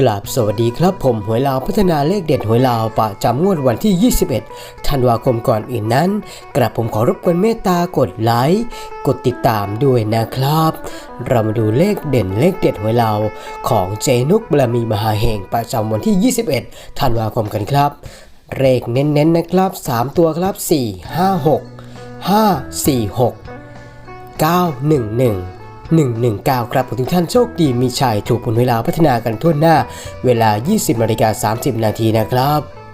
กราบสวัสดีครับผมหวยลาวพัฒนาเลขเด็ดหวยลาวประจำงวดวันที่ 21 ธันวาคมก่อนอื่นนั้น กราบผมขอรบกวนเมตตากดไลค์กดติดตามด้วยนะครับ เรามาดูเลขเด่นเลขเด็ดหวยลาวของเจนุกบารมีมหาเฮงประจำวันที่ 21 ธันวาคมกันครับเลขเน้นๆนะครับ 3 ตัวครับ 4 5 6 5 4 6 911 119 ครับผมทุกท่านโชคดีมีชัยถูกผลเวลาพัฒนากันทั่วหน้า เวลา 20นาฬิกา30 นาทีนะครับ